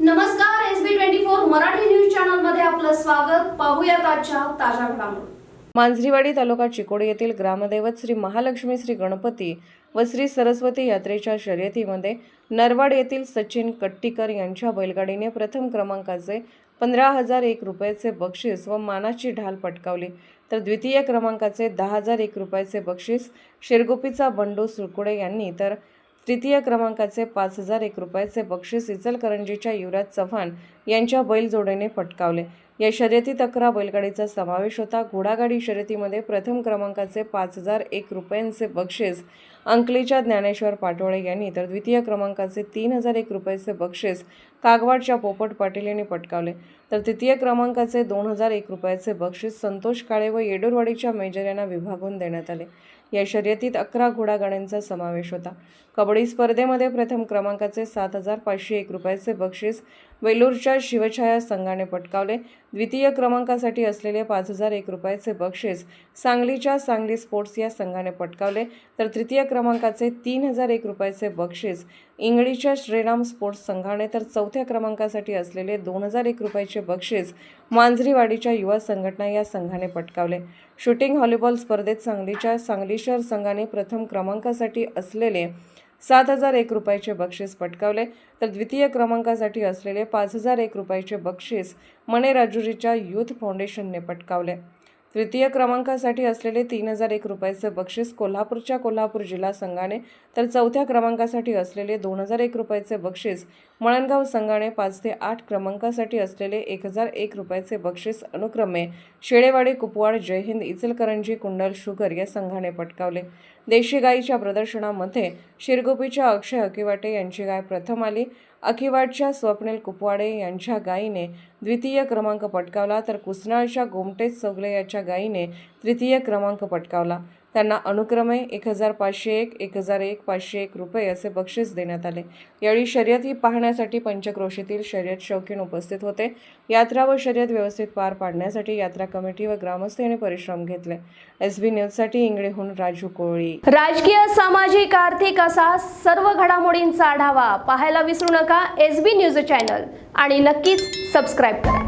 नमस्कार S B twenty four Marathi news चॅनलमध्ये आपलं स्वागत. पाहूयात आजच्या ताज्या घडामोडी. मांजरीवाडी तालुका चिकोडी येथील ग्रामदैवत श्री महालक्ष्मी श्री गणपती व श्री सरस्वती यात्रेच्या शर्यतीमध्ये नरवाड येथील सचिन कट्टीकर यांच्या बैलगाडीने प्रथम क्रमांकाचे पंधरा हजार एक रुपयाचे बक्षीस व मानाची ढाल पटकावली. तर द्वितीय क्रमांकाचे दहा हजार एक रुपयाचे बक्षीस शिरगोपीचा बंडू सुळकुडे यांनी तर तृतीय क्रमांकाचे पाच हजार एक रुपयाचे बक्षीस इचलकरंजीच्या युवराज चव्हाण यांच्या बैलजोडीने पटकावले या शर्यतीत अकरा बैलगाडीचा समावेश होता. घोडागाडी शर्यतीमध्ये प्रथम क्रमांकाचे पाच हजार एक रुपयांचे बक्षीस अंकलीच्या ज्ञानेश्वर पाटोळे यांनी तर द्वितीय क्रमांकाचे तीन हजार एक रुपयाचे बक्षीस कागवाडच्या पोपट पाटील यांनी पटकावले. तर तृतीय क्रमांकाचे दोन हजार एक रुपयाचे बक्षीस संतोष काळे व येडूरवाडीच्या मेजर यांना विभागून देण्यात आले. या शर्यतीत अकरा घोडागाड्यांचा समावेश होता. कबड्डी स्पर्धेमध्ये प्रथम क्रमांकाचे सात हजार पाचशे एक रुपयाचे बक्षीस वेलूरच्या शिवछाया संघाने पटकावले. द्वितीय क्रमांकासाठी असलेले पाच हजार एक रुपयाचे बक्षीस सांगलीच्या सांगली स्पोर्ट्स या संघाने पटकावले. तर तृतीय क्रमांकाचे तीन हजार एक रुपयाचे बक्षीस इंगळीच्या श्रीराम स्पोर्ट्स संघाने तर चौथ्या क्रमांकासाठी असलेले दोन हजार एक रुपयाचे बक्षीस मांजरीवाडीच्या युवा संघटना या संघाने पटकावले. शूटिंग व्हॉलीबॉल स्पर्धेत सांगलीच्या सांगली शहर संघाने प्रथम क्रमांकासाठी असलेले सात हजार एक रुपयाचे बक्षीस पटकावले. तर द्वितीय क्रमांकासाठी असलेले पाच हजार एक रुपयाचे बक्षीस मणे राजुरीच्या युथ फाउंडेशनने पटकावले. तृतीय क्रमांकासाठी असलेले तीन हजार एक रुपयाचे बक्षीस कोल्हापूरच्या कोल्हापूर जिल्हा संघाने तर चौथ्या क्रमांकासाठी असलेले दोन हजार एक रुपयाचे बक्षीस मळणगाव संघाने पाच ते आठ क्रमांकासाठी असलेले एक हजार एक रुपयाचे बक्षीस अनुक्रमे शेळेवाडी कुपवाड जय हिंद इचलकरंजी कुंडल शुगर या संघाने पटकावले. देशी गाईच्या प्रदर्शनामध्ये शिरगोपीच्या अक्षय अकिवाटे यांची गाय प्रथम आली. अकिवाटच्या स्वप्नील कुपवाडे यांच्या गायीने द्वितीय क्रमांक पटकावला तर कुसनाळच्या गोमटेज चौगले याच्या गायीने तृतीय क्रमांक पटकावला. त्यांना अनुक्रमे एक हजार पाचशे एक एक हजार एक पाचशे एक रुपये असे बक्षीस देण्यात आले. यावेळी शर्यत ही पाहण्यासाठी पंचक्रोशीतील शर्यत शौकीन उपस्थित होते. यात्रा व शर्यत व्यवस्थित पार पाडण्यासाठी यात्रा कमिटी व ग्रामस्थ यांनी परिश्रम घेतले. एस बी न्यूजसाठी इंगळेहून राजू कोळी. राजकीय सामाजिक आर्थिक असा सर्व घडामोडींचा आढावा पाहायला विसरू नका. एस बी न्यूज चॅनल आणि नक्कीच सबस्क्राईब करा.